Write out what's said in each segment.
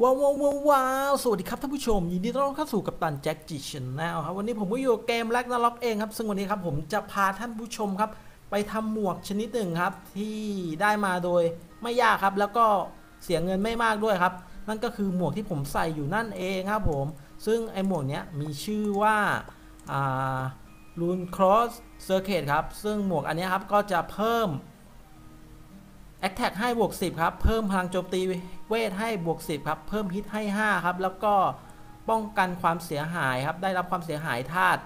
ว้าวว้าวว้าวสวัสดีครับท่านผู้ชม ยินดีต้อนรับเข้าสู่กับตันแจ็คจิชแนลครับวันนี้ผมก็อยู่เกมแลกนาล็อกเองครับ ซึ่งวันนี้ครับผมจะพาท่านผู้ชมครับ ไปทำหมวกชนิดหนึ่งครับ ที่ได้มาโดยไม่ยากครับ แล้วก็เสียเงินไม่มากด้วยครับ นั่นก็คือหมวกที่ผมใส่อยู่นั่นเองครับผม ซึ่งไอหมวกเนี้ยมีชื่อว่าลูนครอสเซอร์เ e ครับซึ่งหมวกอันนี้ครับก็จะเพิ่ม แอคแท็กให้บวก10ครับ เพิ่มพลังโจมตีเวทให้บวก10ครับ เพิ่มฮิตให้ 5 ครับ แล้วก็ป้องกันความเสียหายครับ ได้รับความเสียหายธาตุ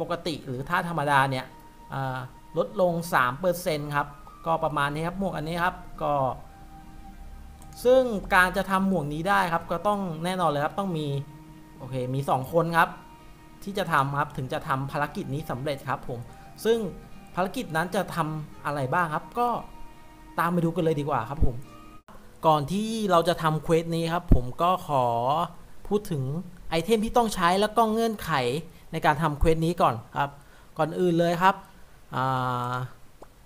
ปกติหรือธาตุธรรมดาเนี่ยอ่าลดลง 3%ครับ ก็ประมาณนี้ครับ หมวกอันนี้ครับ ก็ ซึ่งการจะทำหมวกนี้ได้ครับ ก็ต้องแน่นอนเลยครับต้องมี โอเค มี 2 คนครับ ที่จะทำครับ ถึงจะทำภารกิจนี้สำเร็จครับผม ซึ่งภารกิจนั้นจะทำอะไรบ้างครับ ก็ ตามไปดูกันเลยดีกว่าครับผม ก่อนที่เราจะทำเควสนี้ครับผมก็ขอพูดถึงไอเทมที่ต้องใช้แล้วก็เงื่อนไขในการทำเควสนี้ก่อนครับ ก่อนอื่นเลยครับ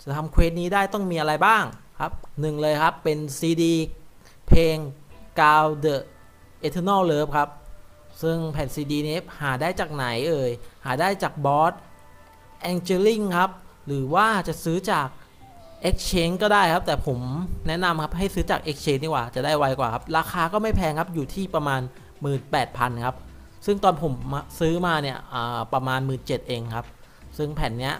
จะทำเควสนี้ได้ต้องมีอะไรบ้างครับหนึ่งเลยครับเป็น CD เพลง g o w the Eternal Love ครับ ซึ่งแผ่น CD นี้หาได้จากไหนเอ่ย หาได้จากบอส Angeling ครับ หรือว่าจะซื้อจาก Exchange ก็ได้ครับ แต่ผมแนะนำครับให้ซื้อจาก Exchange ดีกว่าจะได้ไวกว่าครับ ราคาก็ไม่แพงครับอยู่ที่ประมาณ 18,000ครับ ซึ่งตอนผมซื้อมาเนี่ยประมาณ 17,000เองครับ ซึ่งแผ่นเนี้ย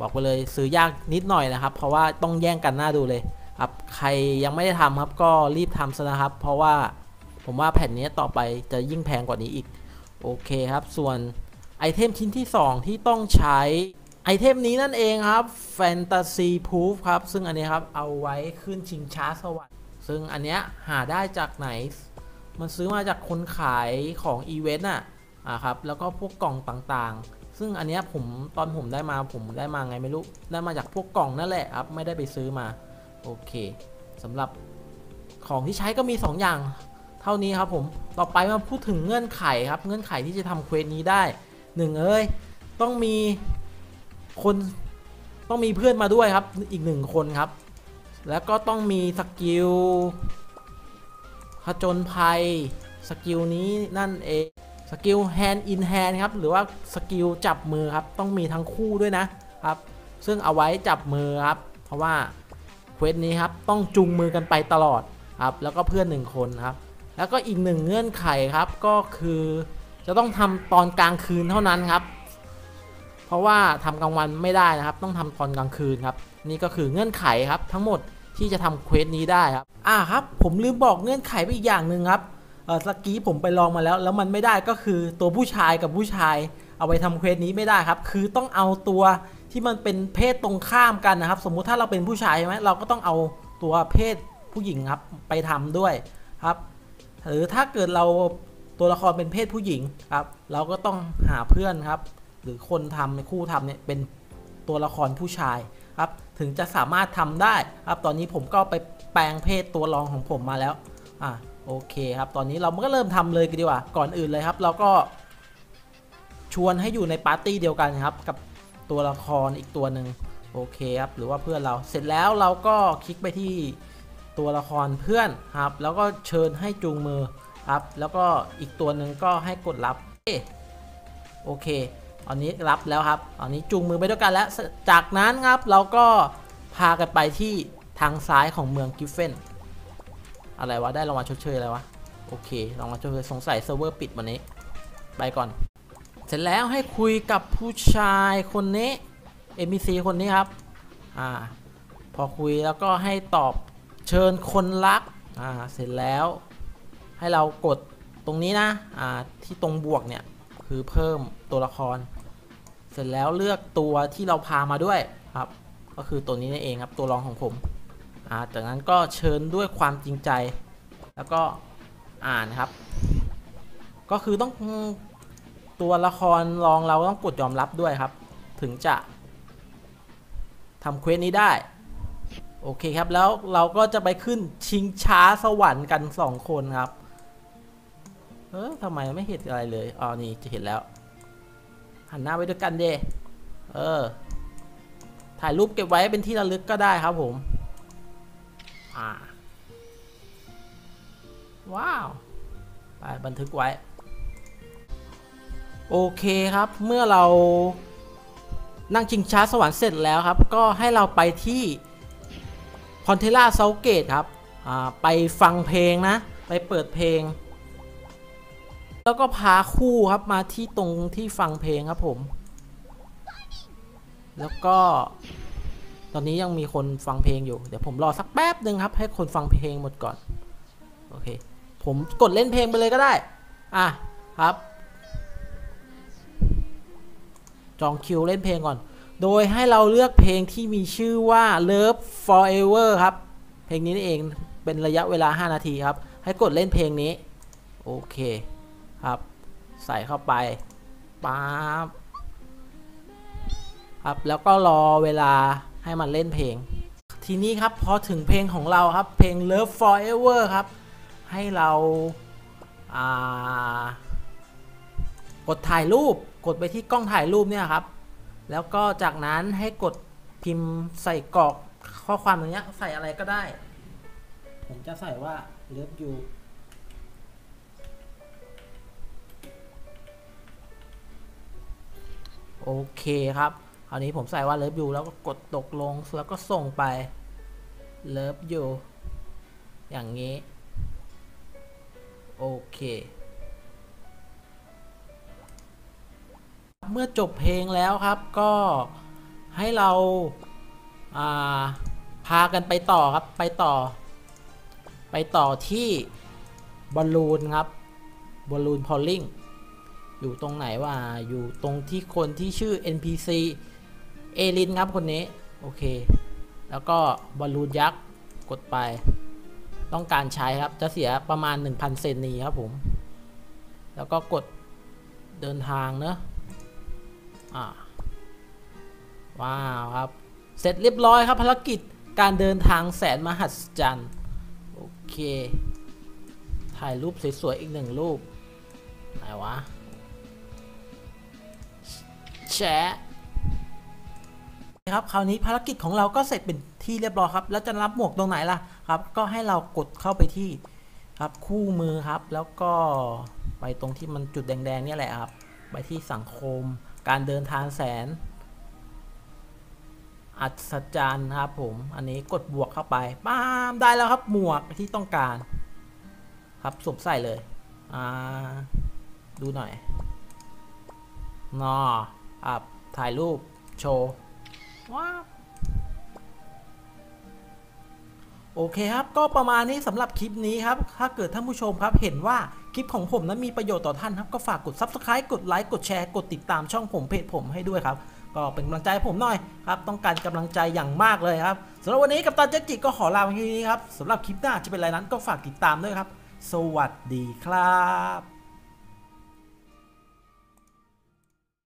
บอกไปเลยซื้อยากนิดหน่อยนะครับ เพราะว่าต้องแย่งกันหน้าดูเลยครับใครยังไม่ได้ทำครับก็รีบทำซะนะครับ เพราะว่าผมว่าแผ่นนี้ต่อไปจะยิ่งแพงกว่านี้อีก โอเคครับ ส่วนไอเทมชิ้นที่ 2 ที่ต้องใช้ ไอเทมนี้นั่นเองครับ Fantasy Proof ครับ ซึ่งอันนี้ครับเอาไว้ขึ้นชิงช้าสวรรค์ซึ่งอันเนี้ยหาได้จากไหน มันซื้อมาจากคนขายของอีเวนต์อะอะครับแล้วก็พวกกล่องต่างๆ ซึ่งอันเนี้ยผมตอนผมได้มาผมได้มาไงไม่รู้ ได้มาจากพวกกล่องนั่นแหละครับ ไม่ได้ไปซื้อมา โอเคสำหรับของที่ใช้ก็มี 2 อย่าง เท่านี้ครับผมต่อไปมาพูดถึงเงื่อนไขครับ เงื่อนไขที่จะทำเควสนี้ได้หนึ่งเอ้ยต้องมี คนต้องมีเพื่อนมาด้วยครับอีกหนึ่งคนครับ แล้วก็ต้องมีสกิลผจญภัยสกิลนี้นั่นเองสกิล hand in hand ครับ หรือว่าสกิลจับมือครับ ต้องมีทั้งคู่ด้วยนะครับ ซึ่งเอาไว้จับมือครับ เพราะว่าเควสนี้ครับต้องจูงมือกันไปตลอดครับ แล้วก็เพื่อนหนึ่งคนครับ แล้วก็อีกหนึ่งเงื่อนไขครับก็คือจะต้องทำตอนกลางคืนเท่านั้นครับ เพราะว่าทำกลางวันไม่ได้นะครับ ต้องทำตอนกลางคืนครับ นี่ก็คือเงื่อนไขครับ ทั้งหมดที่จะทำเควสนี้ได้ครับ อ่าครับ ผมลืมบอกเงื่อนไขไปอีกอย่างหนึ่งครับเออสกี้ผมไปลองมาแล้ว แล้วมันไม่ได้ก็คือตัวผู้ชายกับผู้ชาย เอาไปทำเควสนี้ไม่ได้ครับ คือต้องเอาตัวที่มันเป็นเพศตรงข้ามกันนะครับ สมมุติถ้าเราเป็นผู้ชายใช่ไหมเราก็ต้องเอาตัวเพศผู้หญิงครับไปทำด้วยครับ หรือถ้าเกิดเราตัวละครเป็นเพศผู้หญิงครับ เราก็ต้องหาเพื่อนครับ หรือคนทำในคู่ทำเนี่ยเป็นตัวละครผู้ชายครับถึงจะสามารถทำได้ครับตอนนี้ผมก็ไปแปลงเพศตัวรองของผมมาแล้วอ่าโอเคครับตอนนี้เราก็เริ่มทำเลยกันดีกว่าก่อนอื่นเลยครับ เราก็ชวนให้อยู่ในปาร์ตี้เดียวกันครับ กับตัวละครอีกตัวหนึ่งโอเคครับหรือว่าเพื่อนเราเสร็จแล้วเราก็คลิกไปที่ตัวละครเพื่อนครับ แล้วก็เชิญให้จูงมือครับ แล้วก็อีกตัวหนึ่งก็ให้กดรับโอเค อันนี้รับแล้วครับตอนนี้จูงมือไปด้วยกันแล้ว จากนั้นครับเราก็พากันไปที่ทางซ้ายของเมืองกิฟเฟน อะไรวะ ได้รางวัลชดเชยอะไรวะ โอเค รางวัลชดเชยสงสัยเซิร์ฟเวอร์ปิดวันนี้ ไปก่อน เสร็จแล้วให้คุยกับผู้ชายคนนี้ NPC คนนี้ครับ อ่า พอคุยแล้วก็ให้ตอบเชิญคนรัก อ่า เสร็จแล้ว ให้เรากดตรงนี้นะ อ่า ที่ตรงบวกเนี่ย คือเพิ่มตัวละคร เสร็จแล้วเลือกตัวที่เราพามาด้วยครับ ก็คือตัวนี้นั่นเองครับตัวรองของผมอ่าจากนั้นก็เชิญด้วยความจริงใจ แล้วก็อ่านครับ ก็คือต้องตัวละครรองเราต้องกดยอมรับด้วยครับ ถึงจะทำเควสนี้ได้ โอเคครับแล้วเราก็จะไปขึ้นชิงช้าสวรรค์กันสองคนครับ เออทำไมไม่เห็นอะไรเลยอ๋อนี่จะเห็นแล้ว หันหน้าไปด้วยกันเดเออ ถ่ายรูปเก็บไว้เป็นที่ระลึกก็ได้ครับผม อ่า ว้าว ไปบันทึกไว้ โอเคครับ เมื่อเรานั่งชิงช้าสวรรค์เสร็จแล้วครับ ก็ให้เราไปที่พอนเทล่าเซาเกตครับ อ่า ไปฟังเพลงนะ ไปเปิดเพลง แล้วก็พาคู่ครับมาที่ตรงที่ฟังเพลงครับผม แล้วก็ ตอนนี้ยังมีคนฟังเพลงอยู่ เดี๋ยวผมรอสักแป๊บหนึ่งครับ ให้คนฟังเพลงหมดก่อน โอเค ผมกดเล่นเพลงไปเลยก็ได้ อะครับ จองคิวเล่นเพลงก่อน โดยให้เราเลือกเพลงที่มีชื่อว่า Love Forever ครับ เพลงนี้นี่เอง เป็นระยะเวลา 5 นาทีครับ ให้กดเล่นเพลงนี้ โอเค ครับ ใส่เข้าไปป๊าบครับแล้วก็รอเวลาให้มันเล่นเพลง ทีนี้ครับพอถึงเพลงของเราครับเพลง Love Forever ครับ ให้เราอ่ากดถ่ายรูปกดไปที่กล้องถ่ายรูปเนี่ยครับ แล้วก็จากนั้นให้กดพิมพ์ใส่กรอกข้อความตรงเนี้ยใส่อะไรก็ได้ ผมจะใส่ว่า Love you เคครับคราวนี้ผมใส่ว่า Love you แล้วก็กดตกลงแล้วก็ส่งไป Love you อย่างนี้ โอเค เมื่อจบเพลงแล้วครับก็ให้เราาพากันไปต่อครับไปต่อ ไปต่อที่บอลลูนครับบอลลูนพอลลิง อยู่ตรงไหนว่าอยู่ตรงที่คนที่ชื่อ NPC เอลินครับคนนี้ โอเค แล้วก็บอลลูนยักษ์กดไป ต้องการใช้ครับ จะเสียประมาณ 1,000 เซนนีครับผม แล้วก็กดเดินทางเนอะอ่าว้าวครับ เสร็จเรียบร้อยครับภารกิจการเดินทางแสนมหัศจรรย์ โอเค ถ่ายรูปสวยๆอีกหนึ่งรูป ไหนวะ แชะครับคราวนี้ภารกิจของเราก็เสร็จเป็นที่เรียบร้อยครับ แล้วจะรับหมวกตรงไหนล่ะครับ ก็ให้เรากดเข้าไปที่ครับคู่มือครับ แล้วก็ไปตรงที่มันจุดแดงๆนี่แหละครับ ไปที่สังคม การเดินทางแสน อัศจรรย์ครับผมอันนี้กดบวกเข้าไปป้ามได้แล้วครับหมวกที่ต้องการ ครับสวมใส่เลยอ่าดูหน่อยนอ อับถ่ายรูปโชว์ว้าวโอเคครับก็ประมาณนี้สำหรับคลิปนี้ครับ ถ้าเกิดท่านผู้ชมครับเห็นว่าคลิปของผมนั้นมีประโยชน์ต่อท่านครับ ก็ฝากกด Subscribe กดไลค์กดแชร์กดติดตามช่องผมเพจผมให้ด้วยครับ ก็เป็นกำลังใจให้ผมหน่อยครับ ต้องการกำลังใจอย่างมากเลยครับสำหรับวันนี้กับตันเจ๊จิก็ขอลาไปที่นี้ครับสำหรับคลิปหน้าจะเป็นอะไรนั้นก็ฝากติดตามด้วยครับ สวัสดีครับ